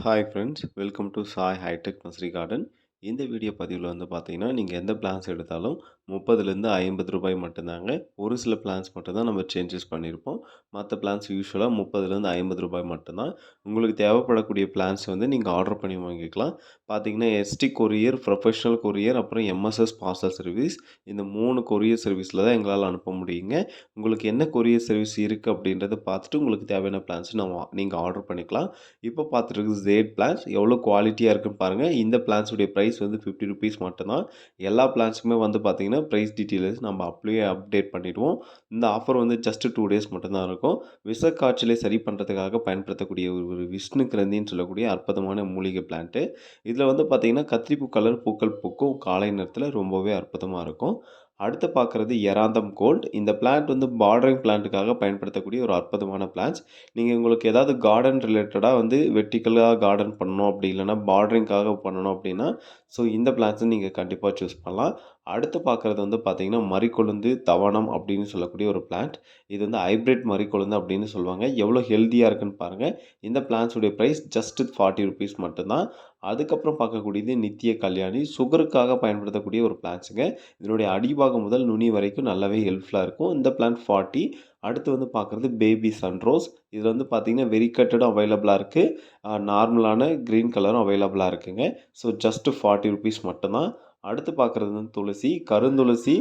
Hi friends welcome to Sai hitech nursery garden இந்த video பதிவில் வந்து பார்த்தீங்கன்னா நீங்கள் எந்த பிளான்ஸ் எடுத்தாலும் முப்பதுலேருந்து ஐம்பது ரூபாய் மட்டும்தாங்க. ஒரு சில பிளான்ஸ் மட்டும்தான் நம்ம சேஞ்சஸ் பண்ணியிருப்போம். மற்ற பிளான்ஸ் யூஸ்வலாக முப்பதுலேருந்து ஐம்பது ரூபாய் மட்டும்தான். உங்களுக்கு தேவைப்படக்கூடிய பிளான்ஸ் வந்து நீங்கள் ஆர்டர் பண்ணி வாங்கிக்கலாம். பார்த்தீங்கன்னா எஸ்டி கொரியர் ப்ரொஃபஷனல் கொரியர் அப்புறம் எம்எஸ்எஸ் பார்சல் சர்வீஸ் இந்த மூணு கொரியர் சர்வீஸில் தான் எங்களால் அனுப்ப முடியுங்க. உங்களுக்கு என்ன கொரியர் சர்வீஸ் இருக்குது அப்படின்றத பார்த்துட்டு உங்களுக்கு தேவையான பிளான்ஸ் நம்ம நீங்கள் ஆர்டர் பண்ணிக்கலாம். இப்போ பார்த்துருக்கு ஜேட் பிளான்ஸ் எவ்வளோ குவாலிட்டியாக இருக்குன்னு பாருங்கள் இந்த பிளான்ஸுடைய ப்ரைஸ் வந்து ஃபிஃப்டி ருபீஸ் மட்டும்தான். எல்லா பிளான்ஸுக்குமே வந்து பார்த்திங்கன்னா ப்ரைஸ் டீட்டெயில்ஸ் நம்ம அப்படியே அப்டேட் பண்ணிவிடுவோம் இந்த ஆஃபர் வந்து ஜஸ்ட்டு டூ டேஸ் மட்டும்தான் இருக்கும். விஷ காய்ச்சலை சரி பண்ணுறதுக்காக பயன்படுத்தக்கூடிய ஒரு விஷ்ணு கிரந்தின்னு சொல்லக்கூடிய அற்புதமான மூலிகை பிளான்ட்டு இதில் வந்து பார்த்திங்கன்னா கத்திரிப்பூ கலர் பூக்கள் பூக்கும் காலை நேரத்தில் ரொம்பவே அற்புதமாக இருக்கும். அடுத்து பார்க்குறது எராந்தம் கோல்ட் இந்த பிளான்ட் வந்து பார்டரிங் பிளான்ட்டுக்காக பயன்படுத்தக்கூடிய ஒரு அற்புதமான பிளான்ஸ் நீங்கள் உங்களுக்கு ஏதாவது கார்டன் ரிலேட்டடாக வந்து வெர்டிக்கலாக கார்டன் பண்ணணும் அப்படி இல்லைனா பார்டரிங்காக பண்ணணும் அப்படின்னா ஸோ இந்த பிளான்ஸை நீங்கள் கண்டிப்பாக சூஸ் பண்ணலாம். அடுத்து பார்க்குறது வந்து பார்த்திங்கன்னா மறிக்கொழுந்து தவணம் அப்படின்னு சொல்லக்கூடிய ஒரு பிளான்ட் இது வந்து ஹைப்ரிட் மறிக்கொழுந்து அப்படின்னு சொல்லுவாங்க. எவ்வளோ ஹெல்த்தியாக இருக்குன்னு பாருங்கள் இந்த பிளான்ஸுடைய ப்ரைஸ் ஜஸ்ட்டு ஃபார்ட்டி ருபீஸ் மட்டும்தான். அதுக்கப்புறம் பார்க்கக்கூடியது நித்திய கல்யாணி. சுகருக்காக பயன்படுத்தக்கூடிய ஒரு பிளான்ஸுங்க இதனுடைய அடிபாகம் முதல் நுனி வரைக்கும் நல்லாவே ஹெல்ப்ஃபுல்லாக இருக்கும். இந்த பிளான்ட் ஃபார்ட்டி அடுத்து வந்து பார்க்குறது பேபி சன்ரோஸ் இதில் வந்து பார்த்திங்கன்னா வெரிகட்டடும் அவைலபிளாக இருக்குது நார்மலான க்ரீன் கலரும் அவைலபிளாக இருக்குங்க. ஸோ ஜஸ்ட்டு ஃபார்ட்டி ருபீஸ் மட்டும்தான். அடுத்து பார்க்குறது வந்து துளசி கருந்துளசி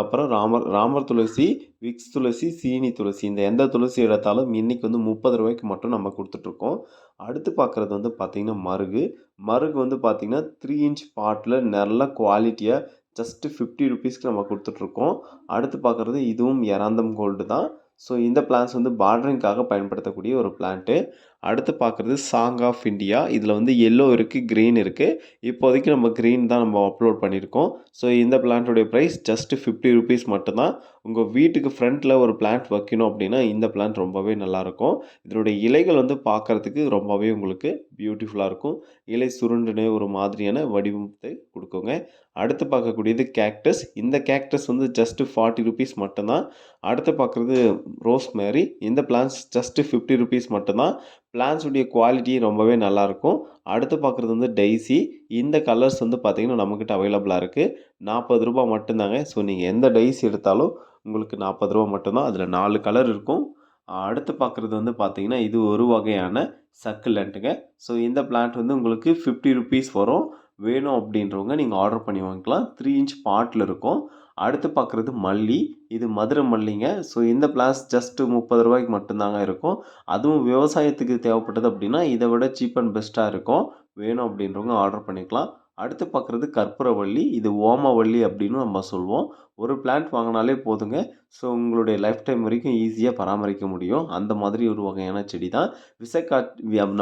அப்புறம் ராமர் ராமர் துளசி விக்ஸ் துளசி சீனி துளசி. இந்த எந்த துளசி எடுத்தாலும் இன்றைக்கி வந்து முப்பது ரூபாய்க்கு மட்டும் நம்ம கொடுத்துட்ருக்கோம். அடுத்து பார்க்குறது வந்து பார்த்திங்கன்னா மருகு. மருகு வந்து பார்த்திங்கன்னா த்ரீ இன்ச் பாட்டில் நல்ல குவாலிட்டியாக ஜஸ்ட்டு ஃபிஃப்டி ருபீஸ்க்கு நம்ம கொடுத்துட்ருக்கோம். அடுத்து பார்க்குறது இதுவும் எராந்தம் கோல்டு தான். ஸோ இந்த பிளான்ஸ் வந்து பார்டரிங்காக பயன்படுத்தக்கூடிய ஒரு பிளான்ட்டு அடுத்து பார்க்குறது சாங் ஆஃப் இந்தியா இதில் வந்து எல்லோ இருக்குது க்ரீன் இருக்குது இப்போதைக்கு நம்ம க்ரீன் தான் நம்ம அப்லோட் பண்ணியிருக்கோம். ஸோ இந்த பிளான்ட்டுடைய ப்ரைஸ் ஜஸ்ட்டு ஃபிஃப்டி ருபீஸ் மட்டும்தான். உங்கள் வீட்டுக்கு ஃப்ரண்ட்டில் ஒரு பிளான்ட் வைக்கணும் அப்படின்னா இந்த பிளான்ட் ரொம்பவே நல்லாயிருக்கும். இதனுடைய இலைகள் வந்து பார்க்குறதுக்கு ரொம்பவே உங்களுக்கு பியூட்டிஃபுல்லாக இருக்கும். இலை சுருண்டுனே ஒரு மாதிரியான வடிவத்தை கொடுக்குங்க. அடுத்து பார்க்கக்கூடியது கேக்டஸ் இந்த கேக்டஸ் வந்து ஜஸ்ட்டு ஃபார்ட்டி ருபீஸ் மட்டும்தான். அடுத்து பார்க்குறது ரோஸ் மேரி இந்த பிளான்ஸ் ஜஸ்ட்டு ஃபிஃப்டி ருபீஸ் மட்டும்தான். பிளான்ஸுடைய குவாலிட்டி ரொம்பவே நல்லாயிருக்கும். அடுத்து பார்க்குறது வந்து டெய்ஸி இந்த கலர்ஸ் வந்து பார்த்திங்கன்னா நம்மக்கிட்ட அவைலபிளாக இருக்குது நாற்பது ரூபா மட்டும்தாங்க. ஸோ நீங்கள் எந்த டைஸ் எடுத்தாலும் உங்களுக்கு நாற்பது ரூபா மட்டும்தான். அதில் நாலு கலர் இருக்கும். அடுத்து பார்க்குறது வந்து பார்த்திங்கன்னா இது ஒரு வகையான சக்குலண்ட்டுங்க ஸோ இந்த பிளான்ட் வந்து உங்களுக்கு ஃபிஃப்டி ருபீஸ் வரும். வேணும் அப்படின்றவங்க நீங்கள் ஆர்டர் பண்ணி வாங்கிக்கலாம். த்ரீ இன்ச் பாட்டில் இருக்கும். அடுத்து பார்க்குறது மல்லி. இது மதுரை மல்லிங்க. ஸோ இந்த பிளாஸ் ஜஸ்ட்டு முப்பது ரூபாய்க்கு மட்டும்தாங்க இருக்கும். அதுவும் விவசாயத்துக்கு தேவைப்பட்டது அப்படின்னா இதை விட சீப் அண்ட் பெஸ்ட்டாக இருக்கும். வேணும் அப்படின்றவங்க ஆர்டர் பண்ணிக்கலாம். அடுத்து பார்க்குறது கற்பூரவள்ளி. இது ஓமவள்ளி அப்படின்னு நம்ம சொல்லுவோம் ஒரு பிளான்ட் வாங்கினாலே போதுங்க. ஸோ உங்களுடைய லைஃப் டைம் வரைக்கும் ஈஸியாக பராமரிக்க முடியும். அந்த மாதிரி ஒரு வகையான செடி தான் விசைக்கா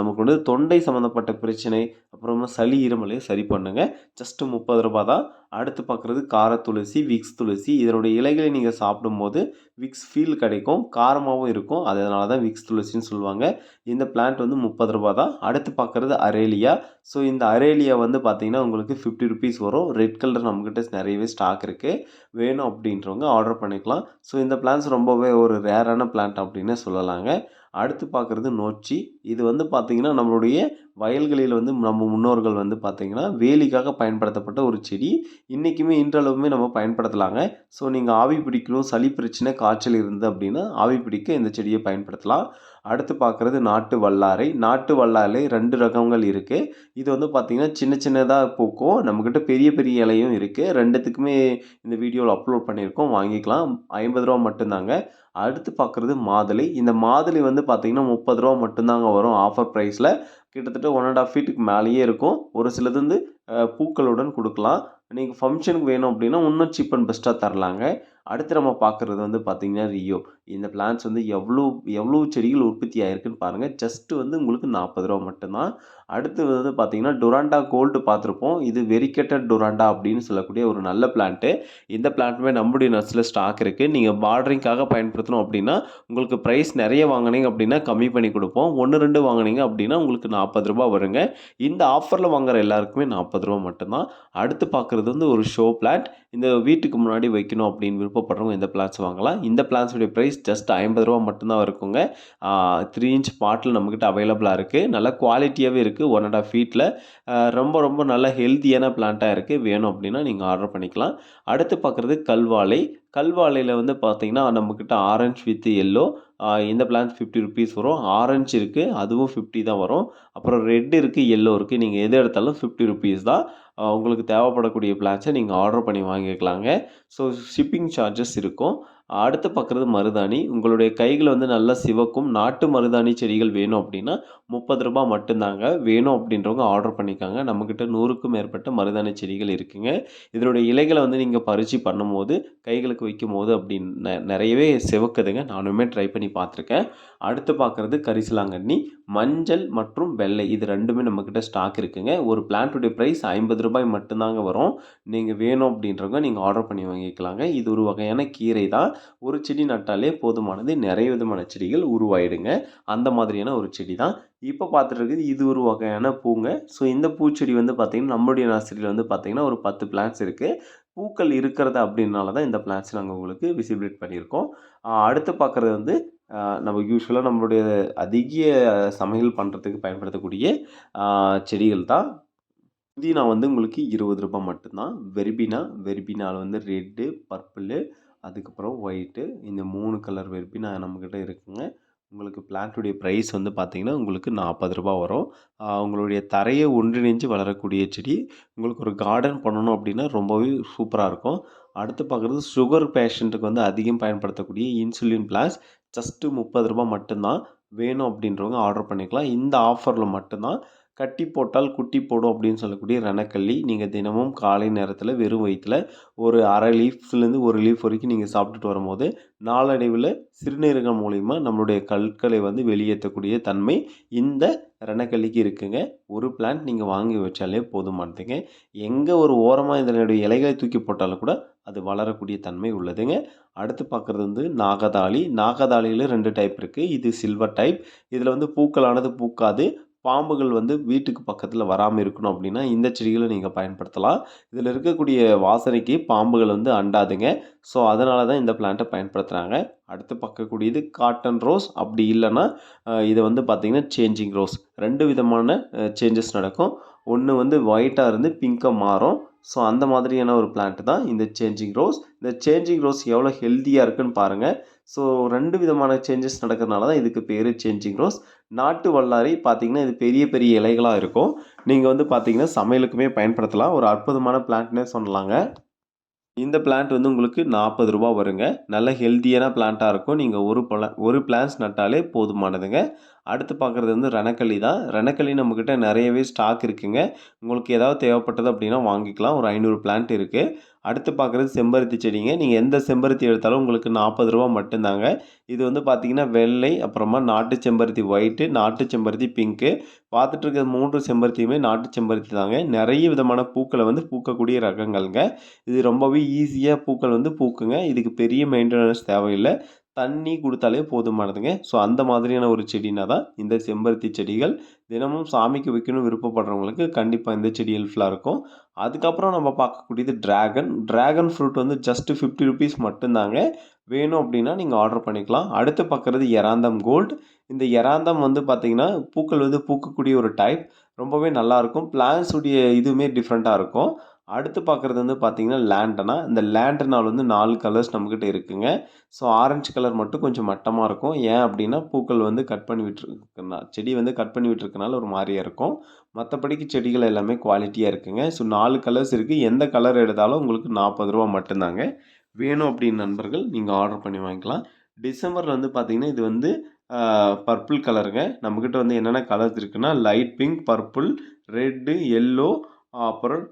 நமக்கு வந்து தொண்டை சம்மந்தப்பட்ட பிரச்சனை அப்புறமா சளி இருமலையை சரி பண்ணுங்கள் ஜஸ்ட்டு முப்பது ரூபா தான் அடுத்து பார்க்குறது கார துளசி விக்ஸ் துளசி. இதனுடைய இலைகளை நீங்கள் சாப்பிடும்போது விக்ஸ் ஃபீல் கிடைக்கும் காரமாகவும் இருக்கும். அதனால தான் விக்ஸ் துளசின்னு சொல்லுவாங்க. இந்த பிளான்ட் வந்து முப்பது ரூபா தான் அடுத்து பார்க்குறது அரேலியா. ஸோ இந்த அரேலியா வந்து பார்த்திங்கன்னா உங்களுக்கு ஃபிஃப்டி ருபீஸ் வரும். ரெட் கலர் நம்மக்கிட்ட நிறையவே ஸ்டாக் இருக்குது வேணும் அப்படின்றவங்க ஆர்டர் பண்ணிக்கலாம். ஸோ இந்த பிளான்ஸ் ரொம்பவே ஒரு ரேரான பிளான்ட் அப்படின்னு சொல்லலாங்க. அடுத்து பார்க்குறது நொச்சி. இது வந்து பார்த்திங்கன்னா நம்மளுடைய வயல்களில் வந்து நம்ம முன்னோர்கள் வந்து பார்த்திங்கன்னா வேலிக்காக பயன்படுத்தப்பட்ட ஒரு செடி. இன்றைக்குமே இன்றளவுமே நம்ம பயன்படுத்தலாங்க. ஸோ நீங்கள் ஆவி பிடிக்கணும் சளி பிரச்சனை காய்ச்சல் இருந்து அப்படின்னா ஆவி பிடிக்க இந்த செடியை பயன்படுத்தலாம். அடுத்து பார்க்குறது நாட்டு வல்லாரை. நாட்டு வல்லாரை ரெண்டு ரகங்கள் இருக்குது இது வந்து பார்த்திங்கன்னா சின்ன சின்னதாக பூக்கும். நம்மக்கிட்ட பெரிய பெரிய இலையும் இருக்குது ரெண்டுத்துக்குமே இந்த வீடியோவில் அப்லோட் பண்ணியிருக்கோம். வாங்கிக்கலாம். ஐம்பது ரூபா மட்டும்தாங்க. அடுத்து பார்க்குறது மாதுளை. இந்த மாதுளை வந்து பார்த்திங்கன்னா முப்பது ரூபா மட்டும்தாங்க வரும் ஆஃபர் ப்ரைஸில் கிட்டத்தட்ட ஒன் அண்ட் ஆஃப் ஃபீட்டுக்கு மேலேயே இருக்கும். ஒரு சிலது வந்து பூக்களுடன் கொடுக்கலாம். நீங்கள் ஃபங்க்ஷனுக்கு வேணும் அப்படின்னா இன்னும் சீப் அண்ட் பெஸ்ட்டாக தரலாங்க. அடுத்து நம்ம பார்க்குறது வந்து பார்த்திங்கன்னா ரியோ. இந்த பிளான்ஸ் வந்து எவ்வளோ எவ்வளோ செடிகள் உற்பத்தி ஆகிருக்குன்னு பாருங்கள் ஜஸ்ட்டு வந்து உங்களுக்கு நாற்பது ரூபா மட்டும்தான். அடுத்து வந்து பார்த்திங்கன்னா டொராண்டா கோல்டு பார்த்துருப்போம். இது வெரிக்கட்டட் டொராண்டா அப்படின்னு சொல்லக்கூடிய ஒரு நல்ல பிளான்ட்டு இந்த பிளான்ட்டுமே நம்முடைய நர்ஸில் ஸ்டாக் இருக்குது நீங்கள் பார்டரிங்காக பயன்படுத்தணும் அப்படின்னா உங்களுக்கு ப்ரைஸ் நிறைய வாங்கினீங்க அப்படின்னா கம்மி பண்ணி கொடுப்போம். ஒன்று ரெண்டு வாங்கினீங்க அப்படின்னா உங்களுக்கு நாற்பது ரூபா வருங்க. இந்த ஆஃபரில் வாங்குற எல்லாருக்குமே நாற்பது ரூபா மட்டும்தான். அடுத்து பார்க்குறது வந்து ஒரு ஷோ பிளான்ட் இந்த வீட்டுக்கு முன்னாடி வைக்கணும் அப்படின்னு விருப்பப்படுறவங்க இந்த பிளான்ஸ் வாங்கலாம். இந்த பிளான்ஸுடைய ப்ரைஸ் ஜஸ்ட் ஐம்பது ரூபா மட்டும்தான் இருக்குங்க. த்ரீ இன்ச் பாட்டில் நம்மக்கிட்ட அவைலபிளாக இருக்குது நல்ல குவாலிட்டியாகவே இருக்குது ஒன் அண்ட் ஆஃப் ஃபீட்டில் ரொம்ப ரொம்ப நல்ல ஹெல்த்தியான பிளான்ட்டாக இருக்குது வேணும் அப்படின்னா நீங்கள் ஆர்டர் பண்ணிக்கலாம். அடுத்து பார்க்குறது கல்வாழை. கல்வாழையில் வந்து பார்த்தீங்கன்னா நம்மக்கிட்ட ஆரஞ்ச் வித் எல்லோ இந்த பிளான்ஸ் ஃபிஃப்டி ருபீஸ் வரும். ஆரஞ்ச் இருக்குது அதுவும் ஃபிஃப்டி தான் வரும். அப்புறம் ரெட் இருக்குது எல்லோ இருக்குது நீங்கள் எது எடுத்தாலும் ஃபிஃப்டி ருபீஸ் தான். உங்களுக்கு தேவைப்படக்கூடிய பிளான்ஸை நீங்கள் ஆர்டர் பண்ணி வாங்கிக்கலாங்க. ஸோ ஷிப்பிங் சார்ஜஸ் இருக்கும். அடுத்து பார்க்குறது மருதாணி. உங்களுடைய கைகள் வந்து நல்லா சிவக்கும். நாட்டு மருதாணி செடிகள் வேணும் அப்படின்னா முப்பது ரூபாய் மட்டும்தாங்க. வேணும் அப்படின்றவங்க ஆர்டர் பண்ணிக்காங்க. நம்மக்கிட்ட நூறுக்கும் மேற்பட்ட மருதாணி செடிகள் இருக்குங்க. இதனுடைய இலைகளை வந்து நீங்கள் பறித்து பண்ணும்போது கைகளுக்கு வைக்கும் போது அப்படின்னு நெ- நிறையவே சிவக்குதுங்க. நானுமே ட்ரை பண்ணி பார்த்துருக்கேன். அடுத்து பார்க்குறது கரிசலாங்கண்ணி. மஞ்சள் மற்றும் வெள்ளை இது ரெண்டுமே நம்மக்கிட்ட ஸ்டாக் இருக்குங்க. ஒரு பிளான்ட்டுடைய ப்ரைஸ் ஐம்பது ரூபாய் மட்டும்தாங்க வரும். நீங்கள் வேணும் அப்படின்றவங்க நீங்கள் ஆர்டர் பண்ணி வாங்கிக்கலாங்க. இது ஒரு வகையான கீரை தான். ஒரு செடி நட்டாலே போதுமானது. நிறைய விதமான செடிகள் உருவாயிடுங்க. அந்த மாதிரியான ஒரு செடி தான். இப்போ பார்த்துட்டு இருக்குது இது ஒரு வகையான பூங்க. ஸோ இந்த பூச்செடி வந்து பார்த்திங்கன்னா நம்மளுடைய நர்சரியில் வந்து பார்த்திங்கன்னா ஒரு பத்து பிளான்ஸ் இருக்குது பூக்கள் இருக்கிறது அப்படின்னால தான் இந்த பிளான்ஸ் நாங்கள் உங்களுக்கு விசிபிலேட் பண்ணியிருக்கோம். அடுத்து பார்க்குறது வந்து நம்ம யூஸ்வலாக நம்மளுடைய அதிக சமையல் பண்ணுறதுக்கு பயன்படுத்தக்கூடிய செடிகள் தான். புதினா வந்து உங்களுக்கு இருபது ரூபாய் மட்டும்தான். வெர்பினா வெர்பினாவில் வந்து ரெட்டு பர்பிளு அதுக்கப்புறம் ஒயிட்டு இந்த மூணு கலர் வெர்பினா நம்மக்கிட்ட இருக்குங்க. உங்களுக்கு பிளான்ட்டுடைய ப்ரைஸ் வந்து பார்த்திங்கன்னா உங்களுக்கு நாற்பது ரூபாய் வரும். உங்களுடைய தரையை ஒன்றிணைஞ்சு வளரக்கூடிய செடி உங்களுக்கு ஒரு கார்டன் பண்ணணும் அப்படின்னா ரொம்பவே சூப்பராக இருக்கும். அடுத்து பார்க்குறது சுகர் பேஷண்ட்டுக்கு வந்து அதிகம் பயன்படுத்தக்கூடிய இன்சுலின் பிளாஸ் ஜஸ்ட்டு முப்பது ரூபாய் மட்டும்தான் வேணும் அப்படின்றவங்க ஆர்டர் பண்ணிக்கலாம். இந்த ஆஃபரில் மட்டும்தான் கட்டி போட்டால் குட்டி போடும் அப்படின்னு சொல்லக்கூடிய ரணக்கல்லி நீங்கள் தினமும் காலை நேரத்தில் வெறும் வயிற்றில் ஒரு அரை லீஃப்லேருந்து ஒரு லீஃப் வரைக்கும் நீங்கள் சாப்பிட்டுட்டு வரும்போது நாளடைவில் சிறுநீரகம் மூலிமா நம்மளுடைய கற்களை வந்து வெளியேற்றக்கூடிய தன்மை இந்த ரணக்கல்லிக்கு இருக்குங்க. ஒரு பிளான்ட் நீங்கள் வாங்கி வச்சாலே போதுமானதுங்க. எங்கே ஒரு ஓரமாக இதனுடைய இலைகளை தூக்கி போட்டாலும் கூட அது வளரக்கூடிய தன்மை உள்ளதுங்க. அடுத்து பார்க்குறது வந்து நாகதாளி. நாகதாளியில் ரெண்டு டைப் இருக்குது இது சில்வர் டைப் இதில் வந்து பூக்களானது பூக்காது. பாம்புகள் வந்து வீட்டுக்கு பக்கத்தில் வராமல் இருக்கணும் அப்படின்னா இந்த செடிகளை நீங்கள் பயன்படுத்தலாம். இதில் இருக்கக்கூடிய வாசனைக்கு பாம்புகள் வந்து அண்டாதுங்க. ஸோ அதனால தான் இந்த பிளான்ட்டை பயன்படுத்துகிறாங்க அடுத்து பார்க்கக்கூடியது காட்டன் ரோஸ் அப்படி இல்லைன்னா இதை வந்து பார்த்திங்கன்னா சேஞ்சிங் ரோஸ் ரெண்டு விதமான சேஞ்சஸ் நடக்கும். ஒன்று வந்து ஒயிட்டாக இருந்து பிங்க்காக மாறும். ஸோ அந்த மாதிரியான ஒரு பிளான்ட் தான் இந்த சேஞ்சிங் ரோஸ் இந்த சேஞ்சிங் ரோஸ் எவ்வளோ ஹெல்த்தியாக இருக்குன்னு பாருங்கள் ஸோ ரெண்டு விதமான சேஞ்சஸ் நடக்கிறதுனால தான் இதுக்கு பேர் சேஞ்சிங் ரோஸ் நாட்டு வல்லாரி பார்த்தீங்கன்னா இது பெரிய பெரிய இலைகளாக இருக்கும். நீங்கள் வந்து பார்த்தீங்கன்னா சமையலுக்குமே பயன்படுத்தலாம். ஒரு அற்புதமான பிளான்ட்னே சொல்லலாங்க. இந்த பிளான்ட் வந்து உங்களுக்கு நாற்பது ரூபா வருங்க. நல்ல ஹெல்த்தியான பிளான்ட்டாக இருக்கும். நீங்கள் ஒரு பிளா ஒரு பிளான்ஸ் நட்டாலே போதுமானதுங்க. அடுத்து பார்க்குறது வந்து ரணக்களி தான். ரணக்களி நம்மக்கிட்ட நிறையவே ஸ்டாக் இருக்குங்க. உங்களுக்கு ஏதாவது தேவைப்பட்டது அப்படின்னா வாங்கிக்கலாம். ஒரு ஐநூறு பிளான்ட் இருக்குது அடுத்து பார்க்குறது செம்பருத்தி செடிங்க. நீங்கள் எந்த செம்பருத்தி எடுத்தாலும் உங்களுக்கு நாற்பது ரூபா மட்டும்தாங்க. இது வந்து பார்த்தீங்கன்னா வெள்ளை அப்புறமா நாட்டு செம்பருத்தி ஒயிட்டு நாட்டு செம்பருத்தி பிங்க்கு பார்த்துட்டு மூன்று செம்பருத்தியுமே நாட்டு செம்பருத்தி தாங்க. நிறைய விதமான பூக்களை வந்து பூக்கக்கூடிய ரகங்கள்ங்க. இது ரொம்பவே ஈஸியாக பூக்கள் வந்து பூக்குங்க. இதுக்கு பெரிய மெயின்டெனன்ஸ் தேவையில்லை. தண்ணி கொடுத்தாலே போதுமானதுங்க. ஸோ அந்த மாதிரியான ஒரு செடினா தான் இந்த செம்பருத்தி செடிகள் தினமும் சாமிக்கு வைக்கணும் விருப்பப்படுறவங்களுக்கு கண்டிப்பாக இந்த செடி ஹெல்ப்ஃபுல்லாக இருக்கும். அதுக்கப்புறம் நம்ம பார்க்கக்கூடியது ட்ராகன் டிராகன் ஃப்ரூட் வந்து ஜஸ்ட்டு ஃபிஃப்டி ருபீஸ் மட்டும்தாங்க. வேணும் அப்படின்னா நீங்கள் ஆர்டர் பண்ணிக்கலாம். அடுத்து பார்க்குறது எராந்தம் கோல்டு இந்த எராந்தம் வந்து பார்த்திங்கன்னா பூக்கள் வந்து பூக்கக்கூடிய ஒரு டைப் ரொம்பவே நல்லாயிருக்கும் பிளான்ஸுடைய இதுவுமே டிஃப்ரெண்ட்டாக இருக்கும். அடுத்து பார்க்குறது வந்து பார்த்திங்கன்னா லேண்டனா இந்த லேண்டனால் வந்து நாலு கலர்ஸ் நம்மக்கிட்ட இருக்குங்க. ஸோ ஆரஞ்சு கலர் மட்டும் கொஞ்சம் மட்டமாக இருக்கும். ஏன் அப்படின்னா பூக்கள் வந்து கட் பண்ணி விட்டுருக்குன்னா செடி வந்து கட் பண்ணி விட்டுருக்கனால ஒரு மாதிரியா இருக்கும். மற்றபடிக்கு செடிகள் எல்லாமே குவாலிட்டியாக இருக்குங்க. ஸோ நாலு கலர்ஸ் இருக்குது எந்த கலர் எடுத்தாலும் உங்களுக்கு நாற்பது ரூபா மட்டும்தாங்க. வேணும் அப்படின்னு நண்பர்கள் நீங்கள் ஆர்டர் பண்ணி வாங்கிக்கலாம். டிசம்பரில் வந்து பார்த்திங்கன்னா இது வந்து பர்பிள் கலருங்க நம்மக்கிட்ட வந்து என்னென்ன கலர்ஸ் இருக்குன்னா light pink purple red yellow அப்புறம்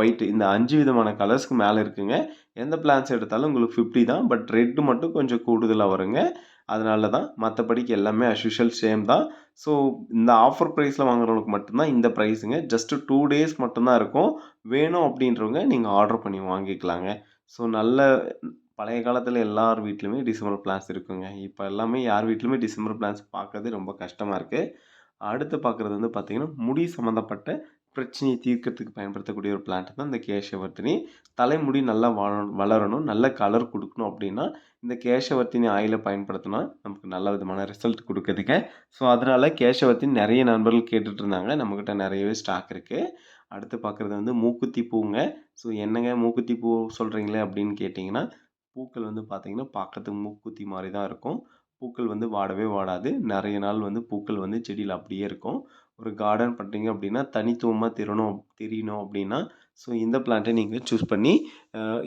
ஒயிட்டு இந்த அஞ்சு விதமான கலர்ஸ்க்கு மேலே இருக்குங்க. எந்த பிளான்ஸ் எடுத்தாலும் உங்களுக்கு ஃபிஃப்டி தான் பட் ரெட்டு மட்டும் கொஞ்சம் கூடுதலாக வருங்க. அதனால தான் மற்றபடிக்கு எல்லாமே அஸ்யூஷுவல் சேம் தான். ஸோ இந்த ஆஃபர் ப்ரைஸில் வாங்குறவங்களுக்கு மட்டும்தான் இந்த ப்ரைஸுங்க ஜஸ்ட்டு டூ டேஸ் மட்டும்தான் இருக்கும். வேணும் அப்படின்றவங்க நீங்கள் ஆர்டர் பண்ணி வாங்கிக்கலாங்க. ஸோ நல்ல பழைய காலத்தில் எல்லார் வீட்லேயுமே டிசம்பர் பிளான்ஸ் இருக்குங்க. இப்போ எல்லாமே யார் வீட்லையுமே டிசம்பர் பிளான்ஸ் பார்க்குறது ரொம்ப கஷ்டமாக இருக்குது அடுத்து பார்க்குறது வந்து பார்த்திங்கன்னா முடி சம்மந்தப்பட்ட பிரச்சனையை தீர்க்கறதுக்கு பயன்படுத்தக்கூடிய ஒரு பிளான்ட் தான் இந்த கேஷவர்த்தினி தலைமுடி நல்லா வளரணும் வளரணும் நல்ல கலர் கொடுக்கணும் அப்படின்னா இந்த கேஷவர்த்தினி ஆயிலை பயன்படுத்தினா நமக்கு நல்ல விதமான ரிசல்ட் கொடுக்குறதுக்கு. ஸோ அதனால் கேஷவர்த்தினி நிறைய நண்பர்கள் கேட்டுட்டு இருந்தாங்க நம்மக்கிட்ட நிறையவே ஸ்டாக் இருக்குது அடுத்து பார்க்குறது வந்து மூக்குத்தி பூங்க. ஸோ என்னங்க மூக்குத்தி பூ சொல்கிறீங்களே அப்படின்னு கேட்டிங்கன்னா பூக்கள் வந்து பார்த்திங்கன்னா பார்க்கறதுக்கு மூக்குத்தி மாதிரி தான் இருக்கும். பூக்கள் வந்து வாடவே வாடாது. நிறைய நாள் வந்து பூக்கள் வந்து செடியில் அப்படியே இருக்கும். ஒரு கார்டன் பண்ணுறீங்க அப்படின்னா தனித்துவமாக தெரியணும் தெரியணும் அப்படின்னா ஸோ இந்த பிளான்ட்டை நீங்கள் சூஸ் பண்ணி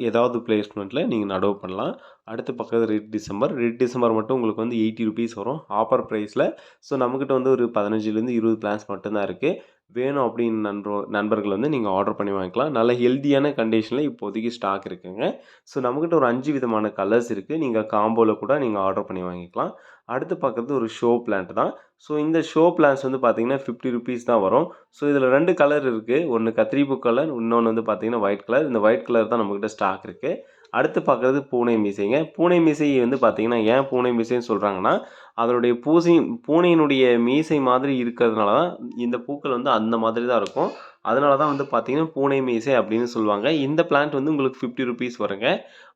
ஏதாவது பிளேஸ்மெண்ட்டில் நீங்கள் நடவு பண்ணலாம். அடுத்து பக்கத்தில் ரெட் டிசம்பர் ரெட் டிசம்பர் மட்டும் உங்களுக்கு வந்து எயிட்டி ருபீஸ் வரும். ஆஃபர் ப்ரைஸில் ஸோ நம்மக்கிட்ட வந்து ஒரு பதினஞ்சுலேருந்து இருபது பிளான்ஸ் மட்டும்தான் இருக்குது வேணும் அப்படின்னு நண்போ நண்பர்கள் வந்து நீங்கள் ஆர்டர் பண்ணி வாங்கிக்கலாம். நல்ல ஹெல்த்தியான கண்டிஷனில் இப்போதைக்கு ஸ்டாக் இருக்குங்க. ஸோ நம்மக்கிட்ட ஒரு அஞ்சு விதமான கலர்ஸ் இருக்குது நீங்கள் காம்போவில் கூட நீங்கள் ஆர்டர் பண்ணி வாங்கிக்கலாம். அடுத்து பார்க்குறது ஒரு ஷோ பிளான்ட் தான். ஸோ இந்த ஷோ பிளான்ஸ் வந்து பார்த்தீங்கன்னா ஃபிஃப்டி ருபீஸ் தான் வரும். ஸோ இதில் ரெண்டு கலர் இருக்குது ஒன்று கத்திரிப்பு கலர் இன்னொன்று வந்து பார்த்தீங்கன்னா ஒயிட் கலர் இந்த ஒயிட் கலர் தான் நம்மக்கிட்ட ஸ்டாக் இருக்குது அடுத்து பார்க்குறது பூனை மீசைங்க. பூனை மீசை வந்து பார்த்திங்கன்னா ஏன் பூனை மீசைன்னு சொல்கிறாங்கன்னா அதனுடைய பூசை பூனையினுடைய மீசை மாதிரி இருக்கிறதுனால தான் இந்த பூக்கள் வந்து அந்த மாதிரி தான் இருக்கும். அதனால தான் வந்து பார்த்திங்கன்னா பூனை மீசை அப்படின்னு சொல்லுவாங்க. இந்த பிளான்ட் வந்து உங்களுக்கு ஃபிஃப்டி ருபீஸ் வருங்க.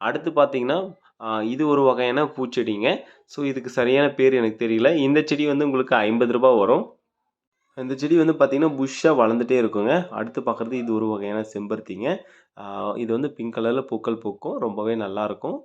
அடுத்து பார்த்தீங்கன்னா இது ஒரு வகையான பூச்செடிங்க. ஸோ இதுக்கு சரியான பேர் எனக்கு தெரியல. இந்த செடி வந்து உங்களுக்கு ஐம்பது ரூபா வரும். இந்த செடி வந்து பார்த்திங்கன்னா புஷ்ஷாக வளர்ந்துட்டே இருக்குங்க. அடுத்து பார்க்குறது இது ஒரு வகையான செம்பருத்திங்க. இது வந்து பிங்க் கலரில் பூக்கள் பூக்கும். ரொம்பவே நல்லாயிருக்கும்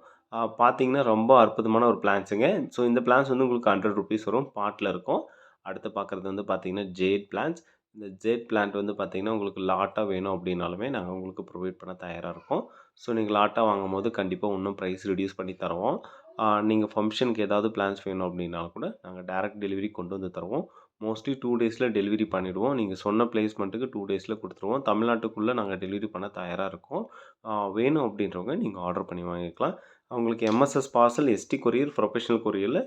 பார்த்தீங்கன்னா ரொம்ப அற்புதமான ஒரு பிளான்ஸுங்க ஸோ இந்த பிளான்ஸ் வந்து உங்களுக்கு ஹண்ட்ரட் ருபீஸ் வரும். பாட்டில் இருக்கும். அடுத்து பார்க்குறது வந்து பார்த்திங்கன்னா ஜேட் பிளான்ஸ் இந்த ஜேட் பிளான்ட் வந்து பார்த்திங்கன்னா உங்களுக்கு லாட்டாக வேணும் அப்படின்னாலுமே நாங்கள் உங்களுக்கு ப்ரொவைட் பண்ண தயாராக இருக்கோம். ஸோ நீங்கள் லாட்டாக வாங்கும் போது கண்டிப்பாக இன்னும் ப்ரைஸ் ரிடியூஸ் பண்ணி தருவோம். நீங்கள் ஃபங்க்ஷனுக்கு ஏதாவது பிளான்ஸ் வேணும் அப்படின்னாலும் கூட நாங்கள் டேரெக்ட் டெலிவரி கொண்டு வந்து தருவோம். மோஸ்ட்லி டூ டேஸில் டெலிவரி பண்ணிவிடுவோம் நீங்கள் சொன்ன பிளேஸ்மெண்ட்டுக்கு டூ டேஸில் கொடுத்துருவோம். தமிழ்நாட்டுக்குள்ளே நாங்கள் டெலிவரி பண்ண தயாராக இருக்கோம். வேணும் அப்படின்றவங்க நீங்கள் ஆர்டர் பண்ணி வாங்கிக்கலாம். அவங்களுக்கு MSS parcel ST courier professional கொரியரில்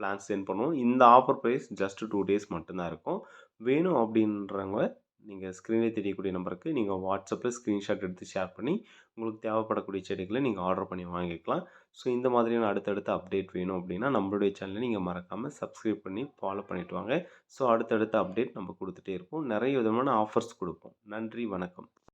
plant send பண்ணுவோம். இந்த offer price just two days மட்டும்தான் இருக்கும். வேணும் அப்படின்றவங்க நீங்கள் ஸ்க்ரீனில் தெரியக்கூடிய நம்பருக்கு நீங்கள் வாட்ஸ்அப்பில் ஸ்க்ரீன்ஷாட் எடுத்து ஷேர் பண்ணி உங்களுக்கு தேவைப்படக்கூடிய செடிகளை நீங்கள் ஆர்டர் பண்ணி வாங்கிக்கலாம். ஸோ இந்த மாதிரியான அடுத்தடுத்த அப்டேட் வேணும் அப்படின்னா நம்மளுடைய சேனலை நீங்கள் மறக்காமல் சப்ஸ்கிரைப் பண்ணி ஃபாலோ பண்ணிவிட்டு வாங்க. ஸோ அடுத்தடுத்த அப்டேட் நம்ம கொடுத்துட்டே இருப்போம். நிறைய விதமான ஆஃபர்ஸ் கொடுப்போம். நன்றி வணக்கம்.